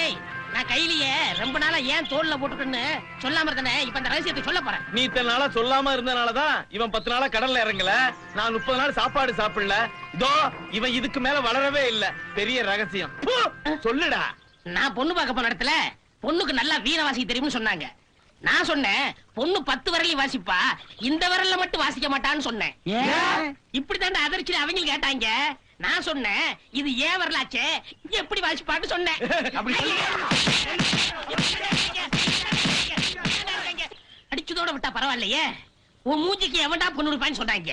ஏய் நான் கையிலேயே ரொம்ப நாளா ஏன் தோல்ல போட்டுக்கன்னு சொல்லாம இருந்தனே இப்ப அந்த ரகசியத்தை சொல்ல போறேன். நீ இத்தனை நாளா சொல்லாம இருந்தனாலதான் இவன் பத்து நாளா கடல்ல இறங்கல. நான் முப்பது நாள் சாப்பாடு சாப்பிடல. இதோ இவன் இதுக்கு மேல வளரவே இல்ல. பெரிய ரகசியம். சொல்லுடா. நான் பொண்ணு பார்க்க போன இடத்துல பொண்ணுக்கு நல்லா வீண வாசிக்க தெரியும்னு சொன்னாங்க. நான் சொன்னேன் பொண்ணு பத்து விரலையும் வாசிப்பா இந்த விரல்ல மட்டும் வாசிக்க மாட்டான்னு சொன்னேன். இப்படித்தாண்டா அதிர்ச்சி அவங்க கேட்டாங்க. நான் சொன்னேன் இது ஏன் வரலாச்சே? எப்படி வாசிப்பான்னு சொன்னேன்? அப்படி அடிச்சதோட விட்டா பரவாயில்லையே. உன் மூஞ்சிக்கு எவன்டா பொண்ணு கொடுப்பான்னு சொன்னாங்க?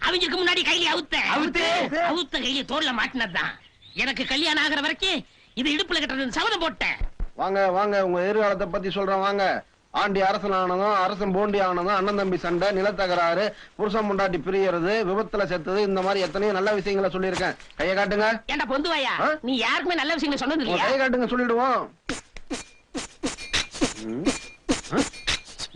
அவங்களுக்கு முன்னாடி கையில அவுத்த. அவுத்து? அவுத்த கையில தோல்ல மாட்டினதுதான். எனக்கு கல்யாணம் ஆகுற வரைக்கும் இது இடுப்புல கட்டுறது சபதம் போட்டேன். வாங்க வாங்க உங்க எதிர்காலத்தை பத்தி சொல்றேன் வாங்க. ஆண்டி அரசன் ஆனதும் அரசன் போண்டி ஆனதும் அண்ணன் தம்பி சண்டை நிலத்தகராறு புருஷன் முண்டாட்டி பிரியறது விபத்துல செத்தது இந்த மாதிரி எத்தனையோ நல்ல விஷயங்களை சொல்லியிருக்கேன். கையை காட்டுங்க. ஏண்டா பொந்துவாயா? நீ யாருக்குமே நல்ல விஷயங்களை சொன்னது இல்லையா? கையை காட்டுங்க சொல்லிடுவோம்?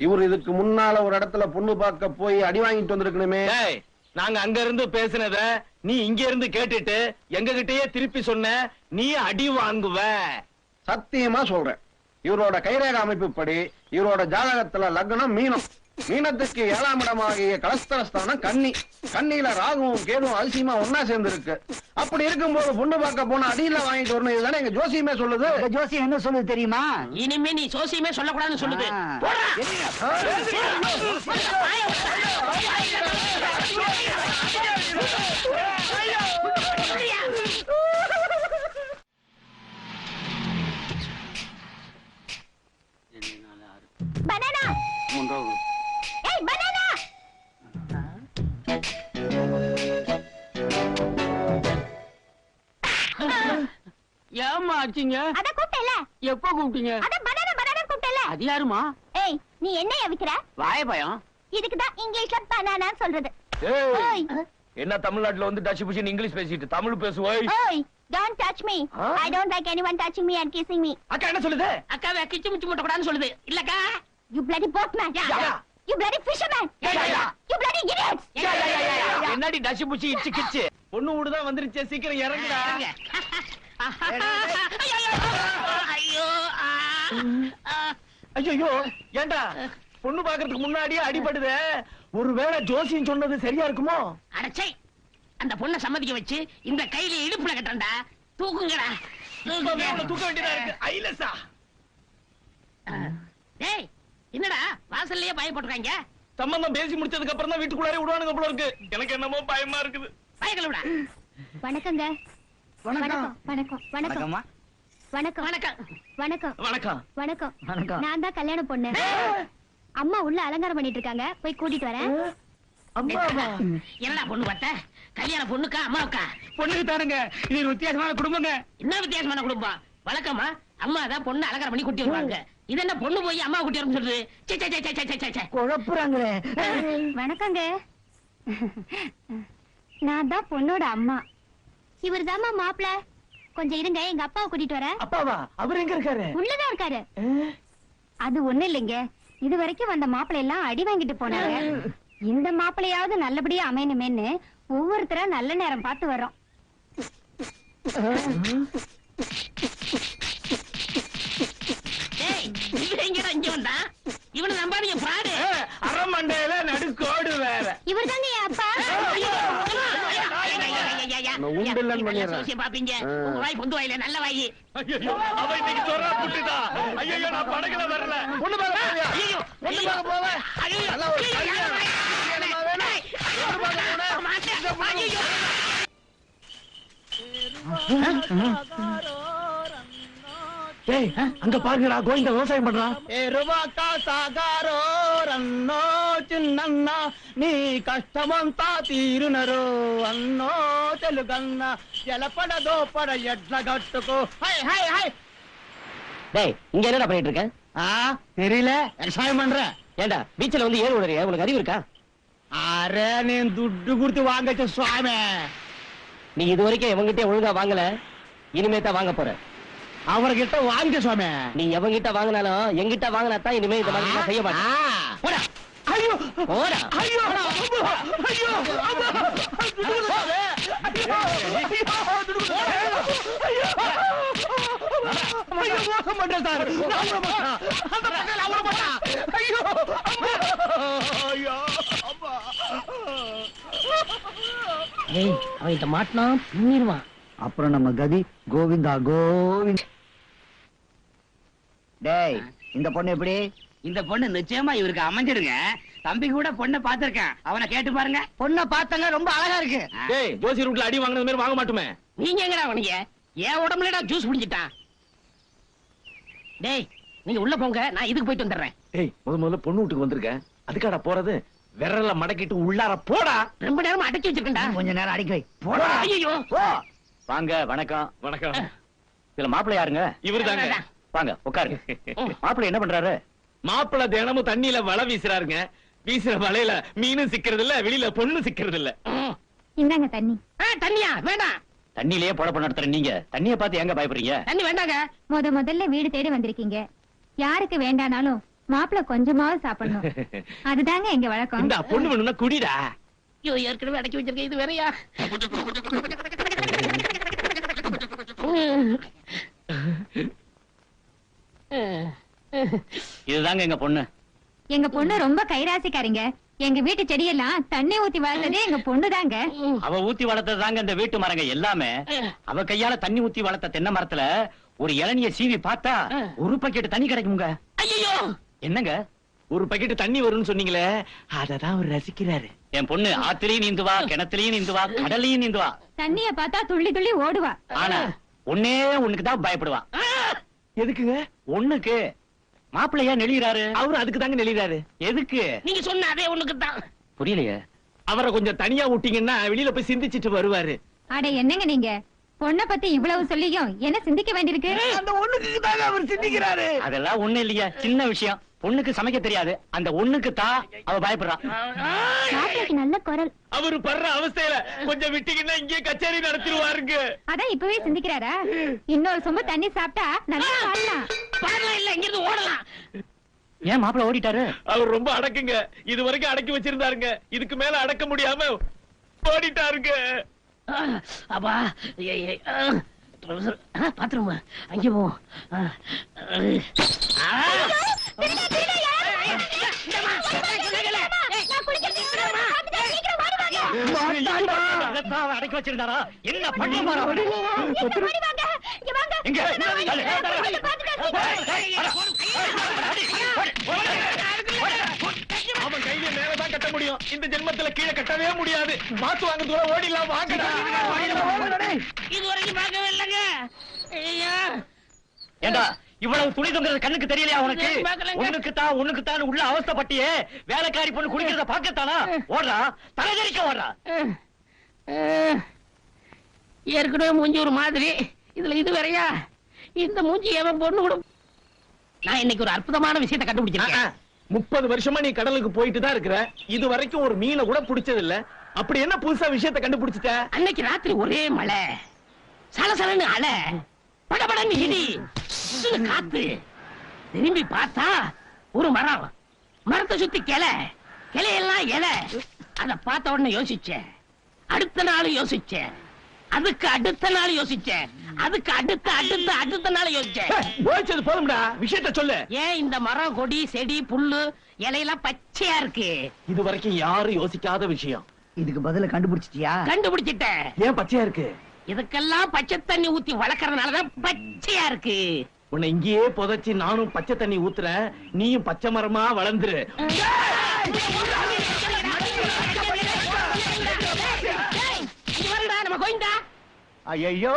இவர் இதுக்கு முன்னால ஒரு இடத்துல பொண்ணு பார்க்க போய் அடி வாங்கிட்டு வந்திருக்கணுமே. டேய் நாங்க அங்க இருந்து பேசினத நீ இங்க இருந்து கேட்டுட்டு எங்க கிட்டயே திருப்பி சொன்ன நீ அடி வாங்குவ. சத்தியமா சொல்றேன். இவரோட கைரேக அமைப்புப்படி இவரோட ஜாதகத்துல லக்னம் மீனம். மீனத்துக்கு ஏழாம் இடமாகிய கலஸ்தரஸ்தானம் கன்னி. கன்னியில ராகுவும் கேதுவும் அதிசயமா ஒன்னா சேர்ந்து இருக்கு அப்படி இருக்கும்போது பொண்ணு பார்க்க போன அடியில வாங்கிட்டு வரணும். இதுதானே எங்க ஜோசியமே சொல்லுது. ஜோசியம் என்ன சொல்லுது தெரியுமா? இனிமே நீ சோசியமே சொல்லக்கூடாதுன்னு சொல்லுது. போடா. ஏமா ஆச்சுங்க அத கூப்பிட்டல எப்ப கூப்பிட்டீங்க? அத பனானா பனானா கூப்பிட்டல அது யாருமா? ஏய் நீ என்னைய விக்கிற வாய பயம். இதுக்கு தான் இங்கிலீஷ்ல பனானா சொல்றது. ஏய், ஓய். என்ன தமிழ்நாட்டுல வந்து டச் புஷன் இங்கிலீஷ் பேசிட்டு தமிழ் பேசுவோய் ஓய். Don't touch me? I don't like anyone touching me and kissing me அக்கா என்ன சொல்லுது? அக்காவை கிச்சு முச்சு முட்ட கூடாதுன்னு சொல்லுது. இல்லக்கா. You bloody boatman. Yeah, yeah. you bloody fisherman. Yeah, yeah, yeah. you bloody idiots. என்னடி டச் புஷி இச்சு கிச்சு? பொண்ணு வீடுதான் வந்துருச்சே சீக்கிரம் இறங்குடா. இறங்க. ஐயோ, ஐயோ ஏண்டா? பொண்ணு பாக்குறதுக்கு முன்னாடியே அடிபடுதே. ஒருவேளை ஜோசியம் சொன்னது சரியா இருக்குமோ? அடச்சை அந்த பொண்ணை சம்மதிக்க வச்சு இந்த கையில இடுப்புல கட்டண்டா தூக்குங்கடா. தூக்க வேண்டியதா இருக்கு. ஐலசா. டேய் என்னடா வாசல்லயே பய போட்டுருக்காங்க? சம்பந்தம் பேசி முடிச்சதுக்கு அப்புறம் தான் வீட்டுக்குள்ளாரே விடுவானுங்க போல இருக்கு. எனக்கு என்னமோ பயமா இருக்குது. பயக்கல விடா வணக்கங்க. வணக்கம். வணக்கம். வணக்கம். வணக்கம்மா. வணக்கம். வணக்கம். வணக்கம். வணக்கம். வணக்கம். வணக்கம். நான் தான் கல்யாண பொண்ணு. அம்மா உள்ள அலங்காரம் பண்ணிட்டு இருக்காங்க போய் கூட்டிட்டு வரேன். என்னடா பொண்ணு பார்த்த கல்யாண பொண்ணுக்கா அம்மாவுக்கா? பொண்ணுக்கு தானுங்க. இது வித்தியாசமான குடும்பங்க. என்ன வித்தியாசமான குடும்பம் வழக்கமா அம்மா தான் பொண்ணு அலங்காரம் பண்ணி கூட்டி வருவாங்க. இது என்ன பொண்ணு போய் அம்மா கூட்டி வரணும் சொல்றது? குழப்புறாங்களே. வணக்கங்க. நான் தான் பொண்ணோட அம்மா. இவர் தாம்மா மாப்பிள. கொஞ்சம் இருங்க எங்க அப்பாவை கூட்டிட்டு வரேன். அப்பாவா? அவர் எங்க இருக்காரு? உள்ளதான் இருக்காரு. அது ஒண்ணு இல்லைங்க. இது வரைக்கும் வந்த மாப்பிள்ளை எல்லாம் அடி வாங்கிட்டு போனாங்க. இந்த மாப்பிள்ளையாவது நல்லபடியா அமையணுமேன்னு ஒவ்வொருத்தரா நல்ல நேரம் பார்த்து வர்றோம். டேய் இவன் நம்பாதீங்க ஃப்ராடு. அரமண்டையில நடுக்கோடு வேற. இவர் தாங்க அப்பா. உண்டில்லன்னு பண்ணிடுறேன். பாப்பீங்க. ஆ. உங்க வாய் பொந்து வாயில நல்ல வாயி. அவ இன்னைக்கு சொல்றா புட்டுதா ஐயோ நான் படகுல வரல. போவியா? ஐயோ நல்லா ஒரு ஐயோ ஏய் அங்க பாருங்கடா கோவிந்த விவசாயம் பண்றான் ఎరువాక సాగారో రన్నో చిన్నన్న నీ కష్టమంతా తీరునరు అన్నో తెలుగన్న ఎలపడ దోపడ ఎడ్ల గట్టుకు హై హై హై டேய் இங்க என்னடா பண்ணிட்டு இருக்க ஆ தெரியல விவசாயம் பண்றேன் ஏண்டா பீச்ல வந்து ஏறு விடுறியா உனக்கு அறிவு இருக்கா அரே నేను దుడ్డు గుర్తు వాంగచ్చు స్వామి நீ இது வரைக்கும் எவங்கிட்ட ஒழுங்கா வாங்கல இனிமே தான் வாங்க போற அவர்கிட்ட வாங்க சுவாமி. நீ எவங்கிட்ட வாங்கினாலும் எங்கிட்ட வாங்கினா தான் இனிமே இந்த மாதிரி நான் செய்ய மாட்டேன். ஐயோ. போடா. ஐயோ. ஐயோ. ஐயோ. மோசம் பண்றேன் சார். அந்த பக்கம் ஏய் அவன் இத மாட்டினா பின்னிடுவான் அப்புறம் நம்ம கதி கோவிந்தா கோவிந்த் டேய் இந்த பொண்ணு எப்படி? இந்த பொண்ணு நிச்சயமா இவருக்கு அமைஞ்சிருங்க தம்பி கூட பொண்ணை பாத்திருக்கேன் அவனை கேட்டு பாருங்க. பொண்ணை பார்த்தாங்க ரொம்ப அழகா இருக்கு. டேய் ஜோசி ரூட்ல அடி வாங்கினது மாதிரி வாங்க மாட்டுமே. நீங்க எங்கடா உனக்கு என் உடம்புலடா ஜூஸ் குடிச்சிட்டான் டேய் நீங்க உள்ள போங்க. நான் இதுக்கு போயிட்டு வந்துடுறேன். டேய் முத முதல்ல பொண்ணு வீட்டுக்கு வந்திருக்கேன். அதுக்காடா போறது? விரல மடக்கிட்டு உள்ளார போடா. ரொம்ப நேரமா அடக்கி வச்சிருக்கேன்டா. கொஞ்ச நேரம் அடிக்க வை. போடா ஐயோ வாங்க வணக்கம். வணக்கம். இதுல மாப்பிள்ளை யாருங்க? இவருதாங்க. வாங்க உட்காருங்க. மாப்பிள்ளை என்ன பண்றாரு? மாப்பிள தினமும் தண்ணியில வலை வீசுறாருங்க. வீசுற வலையில மீனும் சிக்கிறது இல்ல வெளியில பொண்ணு சிக்கிறது இல்ல. இந்தாங்க தண்ணி. ஆ, தண்ணியா? வேண்டாம். தண்ணியிலேயே பொழப்பு நடத்துற நீங்க. தண்ணிய பார்த்து எங்க பயப்படுறீங்க? தண்ணி வேண்டாங்க. முத முதல்ல வீடு தேடி வந்திருக்கீங்க. யாருக்கு வேண்டானாலும் மாப்பிள்ளை கொஞ்சமாவது சாப்பிடணும். அதுதாங்க எங்க வழக்கம். இந்த பொண்ணு வேணும்னா குடிடா. ஐயோ ஏற்கனவே அடக்கி வச்சிருக்கேன். இது வேறயா? இதுதாங்க எங்க பொண்ணு. எங்க பொண்ணு ரொம்ப கைராசிக்காரிங்க. எங்க வீட்டு செடியெல்லாம் தண்ணி ஊத்தி வளர்த்ததே எங்க பொண்ணுதாங்க. அவ ஊத்தி வளர்த்தது தாங்க இந்த வீட்டு மரங்க எல்லாமே. அவ கையால தண்ணி ஊத்தி வளர்த்த தென்னை மரத்துல ஒரு இளநிய சீவி பார்த்தா ஒரு பக்கெட் தண்ணி கிடைக்குங்க ஐயோ என்னங்க? ஒரு பக்கெட் தண்ணி வரும்னு சொன்னீங்களே அததான் அவர் ரசிக்கிறாரு. என் பொண்ணு ஆத்திலையும் நீந்துவா கிணத்துலயும் நீந்துவா கடலையும் நீந்துவா. தண்ணிய பார்த்தா துள்ளி துள்ளி ஓடுவா. ஆனா ஒன்னே ஒண்ணுக்கு தான் பயப்படுவா. எதுக்குங்க? ஒண்ணுக்கு. மாப்பிள்ளையா நெளிகிறாரு அவரு அதுக்கு தாங்க நெளிறாரு எதுக்கு? நீங்க சொன்ன அதே ஒண்ணுக்கு தான். புரியலையே. அவரை கொஞ்சம் தனியா விட்டீங்கன்னா வெளியில போய் சிந்திச்சிட்டு வருவாரு. அட என்னங்க நீங்க? பொண்ணை பத்தி இவ்வளவு சொல்லியும் என்ன சிந்திக்க வேண்டியிருக்கு? அந்த ஒண்ணுக்கு தாங்க அவர் சிந்திக்கிறாரு. அதெல்லாம் ஒண்ணு இல்லையா சின்ன விஷயம். பொண்ணுக்கு சமைக்க தெரியாது. அந்த ஒண்ணுக்கு தான் அவ பயப்படுறா. மாப்பிளைக்கு நல்ல குரல். அவரு படுற அவஸ்தையில கொஞ்சம் விட்டீங்கன்னா இங்கே கச்சேரி நடத்திடுவாருங்க. அதான் இப்பவே சிந்திக்கிறாரா? இன்னொரு சொம்பு தண்ணி சாப்பிட்டா நல்லா வாழலாம். பாடலாம் இல்ல இங்க இருந்து ஓடலாம். ஏன் மாப்பிள்ளை ஓடிட்டாரு? அவர் ரொம்ப அடக்குங்க. இது வரைக்கும் அடக்கி வச்சிருந்தாருங்க. இதுக்கு மேல அடக்க முடியாம ஓடிட்டாருங்க. அப்பா பாத்ரூம் அங்கே போ. அடக்கி வச்சிருந்தாரா? என்ன பண்ண? அவன் கையில மேலதான் கட்ட முடியும். இந்த ஜென்மத்துல கீழே கட்டவே முடியாது. மாத்து வாங்க தூரம் ஓடிடலாம். வாங்கடா. இது வரைக்கும் பார்க்கவே இல்லைங்க. ஐயா. ஏண்டா? இவ்வளவு துணி தொங்குறது கண்ணுக்கு தெரியலையா உனக்கு. உனக்கு தான் உனக்கு தான் உள்ள அவஸ்தைப்பட்டியே. வேலைக்காரி பொண்ணு குடிக்கிறத பாக்கத்தானா ஓடுறா தலைதறிக்க ஓடுறா. ஏற்கனவே மூஞ்சி ஒரு மாதிரி. இதுல இது வேறயா? இந்த மூஞ்சி எவன் பொண்ணு கூட நான் இன்னைக்கு ஒரு அற்புதமான விஷயத்தை கண்டுபிடிச்சிருக்கேன். முப்பது வருஷமா நீ கடலுக்கு போயிட்டு தான் இருக்கிற. இது வரைக்கும் ஒரு மீனை கூட பிடிச்சது இல்ல அப்படி என்ன புதுசா விஷயத்தை கண்டுபிடிச்சிட்ட? அன்னைக்கு ராத்திரி ஒரே மழை. சலசலன்னு அலை. படபடன்னு இடி. காத்து. திரும்பி பார்த்தா ஒரு மரம். மரத்தை சுத்தி கிளை. கிளையெல்லாம் இலை அத பார்த்த உடனே யோசிச்சேன். அடுத்த நாள் யோசிச்சேன். அதுக்கு அடுத்த நாள் யோசிச்சேன். அதுக்கு அடுத்த அடுத்த அடுத்த நாள் யோசிச்சேன். போயிச்சது போதும்டா. விஷயத்த சொல்லு. ஏன் இந்த மரம் கொடி செடி புல்லு இலையெல்லாம் பச்சையா இருக்கு? இது வரைக்கும் யாரும் யோசிக்காத விஷயம். இதுக்கு பதில கண்டுபிடிச்சிட்டியா? கண்டுபிடிச்சிட்டேன். ஏன் பச்சையா இருக்கு? இதுக்கெல்லாம் பச்சை தண்ணி ஊத்தி வளர்க்கறதுனாலதான் பச்சையா இருக்கு உன்னை இங்கேயே புதைச்சு நானும் பச்சை தண்ணி ஊத்துறேன் நீயும் பச்சை மரமா வளர்ந்துரு இங்க வருடா நம்ம கோயிந்தா అయ్యయ్యో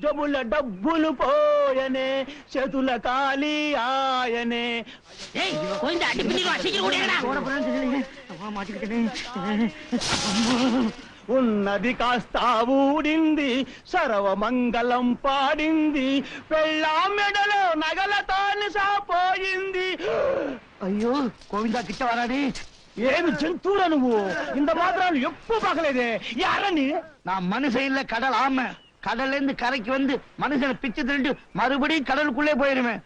జబుల డబ్బులు పోయనే చేతుల ఖాళీ ఆయనే ஏய் கோயிந்தா அடி பின்னிடுவா சீக்கிரம் ஓடியாடா ఉన్నది కాస్త ఊడింది సర్వమంగళం పాడింది పెళ్ళా మెడలో నగలతాని సాపోయింది అయ్యో గోవిందా కిట్ట వరాడి ఏమి జంతువురా నువ్వు இந்த மாத்திரம் எப்போ பார்க்கலேதே யார நீ நான் மனுஷன் இல்ல கடல் ஆம கடல்ல இருந்து கரைக்கு வந்து மனுஷனை பிச்சு திருண்டு மறுபடியும் கடலுக்குள்ளே போயிருவேன்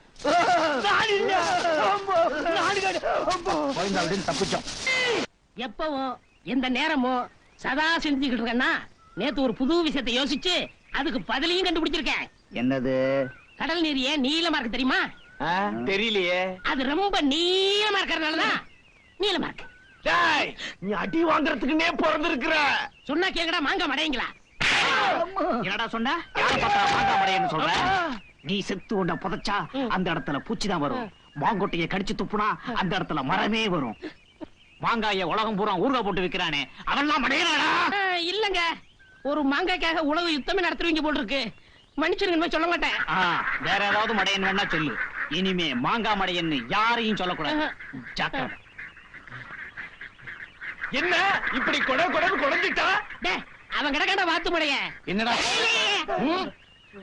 அப்படின்னு தப்பிச்சோம் எப்பவும் எந்த நேரமும் சதா செஞ்சுக்கிட்டு இருக்கேன்னா நேத்து ஒரு புது விஷயத்தை யோசிச்சு அதுக்கு பதிலையும் கண்டுபிடிச்சிருக்கேன். என்னது? கடல் நீர் ஏன் நீளமா இருக்கு தெரியுமா? தெரியலையே. அது ரொம்ப நீளமா இருக்கறதுனாலதான் நீளமா இருக்கு. நீ அடி வாங்குறதுக்குன்னே பிறந்திருக்கிற. சொன்னா கேங்கடா மாங்க மடையங்களா? என்னடா சொன்ன? யார பார்த்தா மாங்கா மடையன்னு சொல்ற? நீ செத்து உண்ட புதைச்சா அந்த இடத்துல பூச்சி தான் வரும் மாங்கொட்டைய கடிச்சு துப்புனா அந்த இடத்துல மரமே வரும். மாங்காய உலகம் பூரா ஊறுகாய் போட்டு விக்கிறானே அவன்லாம் மடையனாடா ஆ, இல்லங்க. ஒரு மாங்காய்க்காக உழவு யுத்தமே நடத்துவீங்க போல் இருக்கு மன்னிச்சிருங்க சொல்ல மாட்டேன். வேற ஏதாவது மடையன் வேணா சொல்லு. இனிமே மாங்கா மடையன்னு யாரையும் சொல்லக்கூடாது. ஜாக்கிரதை. என்ன? இப்படி கொட கொடன்னு கொடைஞ்சிட்டா அவன் கிடக்காத வாத்து மடைய. என்னடா?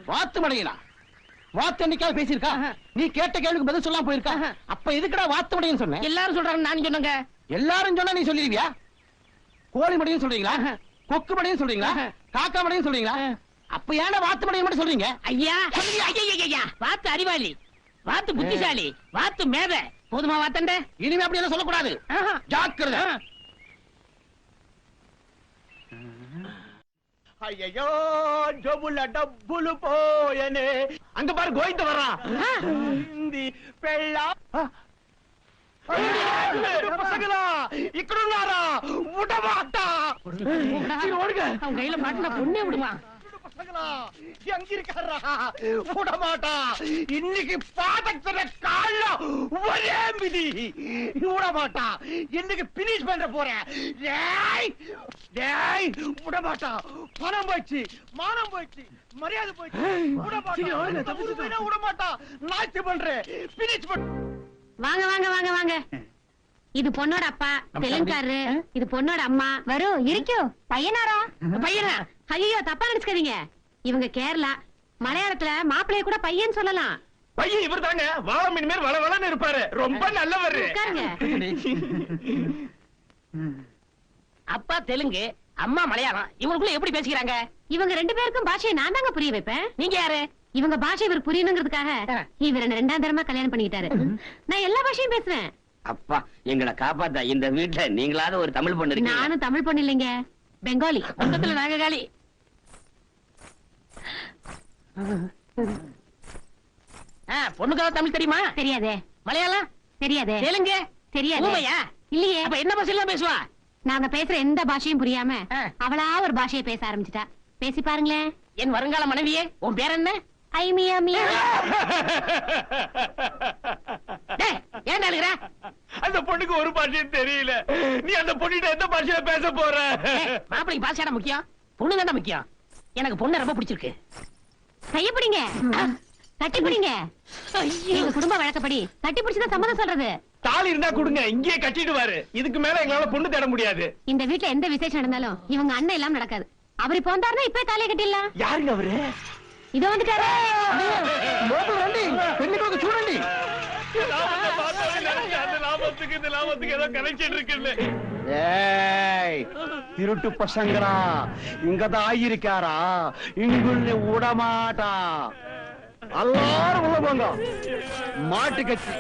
வாத்து மடையனா? வாத்து என்னைக்காவது பேசியிருக்கா? நீ கேட்ட கேள்விக்கு பதில் சொல்லாம போயிருக்கா? அப்ப எதுக்குடா வாத்து மடையன்னு சொன்னேன் எல்லாரும் சொல்றாங்க நான் சொன்னங்க. எல்லாரும் சொன்னா நீ சொல்லிடுவியா? கோழி மடியும் சொல்றீங்களா? கொக்கு மடியும் சொல்றீங்களா? காக்கா மடையும் சொல்றீங்களா? அப்ப ஏன வாத்து மடியும் மட்டும் சொல்றீங்க? ஐயா ஐயா வாத்து அறிவாளி வாத்து புத்திசாலி வாத்து மேத. போதுமா வாத்தண்ட? இனிமே அப்படி எல்லாம் சொல்லக்கூடாது. ஜாக்கிரத. ஐயோ ஜொபுல டப்புலு போயனே. அங்க பாரு கோயித்து வர்றான் பெள்ளா ఇక్కడున్నారా ఉడమాట அவன் கையில மாட்டினா பொண்ணே விடுமா பசங்களா எங்க இருக்காரா விடமாட்டா இன்னைக்கு பாதத்துல கால்ல ஒரே மிதி விடமாட்டா இன்னைக்கு பினிஷ் பண்ற போறேன் டேய் டேய் விடமாட்டா பணம் போச்சு மானம் போச்சு மரியாதை போச்சு விடமாட்டா ஊரு போயினா விடமாட்டா நாச்சு பண்றேன் பினிஷ் பண்ற வாங்க வாங்க வாங்க வாங்க. இது பொண்ணோட அப்பா தெலுங்காரு இது பொண்ணோட அம்மா. வரும் இருக்கோ. பையனாரா? பையனா? ஐயோ தப்பா நினைச்சுக்காதீங்க. இவங்க கேரளா. மலையாளத்துல மாப்பிள்ளைய கூட பையன் சொல்லலாம். பையன் இவர் தாங்க வாழ மீன் மேல் வள வளன்னு இருப்பாரு. ரொம்ப நல்லவர். அப்பா தெலுங்கு அம்மா மலையாளம். இவனுக்குள்ள எப்படி பேசிக்கிறாங்க? இவங்க ரெண்டு பேருக்கும் பாஷையை நான் தாங்க புரிய வைப்பேன். நீங்க யாரு? இவங்க பாஷை இவர் புரியணுங்கிறதுக்காக இவர் என்ன ரெண்டாம் தரமா கல்யாணம் பண்ணிக்கிட்டாரு. நான் எல்லா பாஷையும் பேசுவேன். அப்பா எங்களை காப்பாத்தா இந்த வீட்டுல நீங்களாவது ஒரு தமிழ் பொண்ணு நானும் தமிழ் பொண்ணு இல்லைங்க. பெங்காலி. மொத்தத்துல நாங்க காலி பொண்ணுக்காக தமிழ் தெரியுமா? தெரியாதே. மலையாளம்? தெரியாதே. தெலுங்கு? தெரியாதே. இல்லையே. அப்ப என்ன பாஷையில பேசுவா? நாங்க பேசுற எந்த பாஷையும் புரியாம. அவளா ஒரு பாஷையை பேச ஆரம்பிச்சிட்டா. பேசி பாருங்களேன். என் வருங்கால மனைவியே உன் பேர் என்ன? ஐ மியா மியா டேய், ஏன்டா அழுகுற? அந்த பொண்ணுக்கு ஒரு பாஷையும் தெரியல. நீ அந்த பொண்ணுகிட்ட எந்த பாஷையில பேச போற? டேய், மாப்பிள்ளைக்கு பாஷையாடா முக்கியம்? பொண்ணு தான்டா முக்கியம். எனக்கு பொண்ணு ரொம்ப பிடிச்சிருக்கு. கைய பிடிங்க. கட்டி பிடிங்க. எங்க குடும்ப வழக்கப்படி கட்டி பிடிச்சுதான் சம்மதம் சொல்றது. தாலி இருந்தா கொடுங்க இங்கேயே கட்டிடுவாரு இதுக்கு மேல எங்களால பொண்ணு தேட முடியாது. இந்த வீட்ல எந்த விசேஷம் நடந்தாலும் இவங்க அண்ணன் இல்லாம நடக்காது. அவர் இப்ப வந்தாருன்னா இப்பவே தாலியை கட்டிடலாம். யாருங்க அவரு? இதோ வந்துட்டாரு లోపల రండి పెళ్లి కొడుకు చూడండి அந்த லாபத்துக்கு இந்த லாபத்துக்கு ஏதோ கனெக்ஷன் இருக்குன்னு ஏய் திருட்டு பசங்களா இங்கதான் ஆயிருக்காரா இங்குள்ளே விடமாட்டா எல்லாரும் உள்ள போங்க மாட்டு கட்சி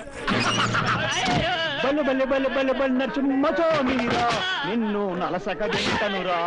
బల్లి బల్లి బల్లి బల్లి బల్లి నరసింహచో మీరా నిన్ను నలసక తింటనురా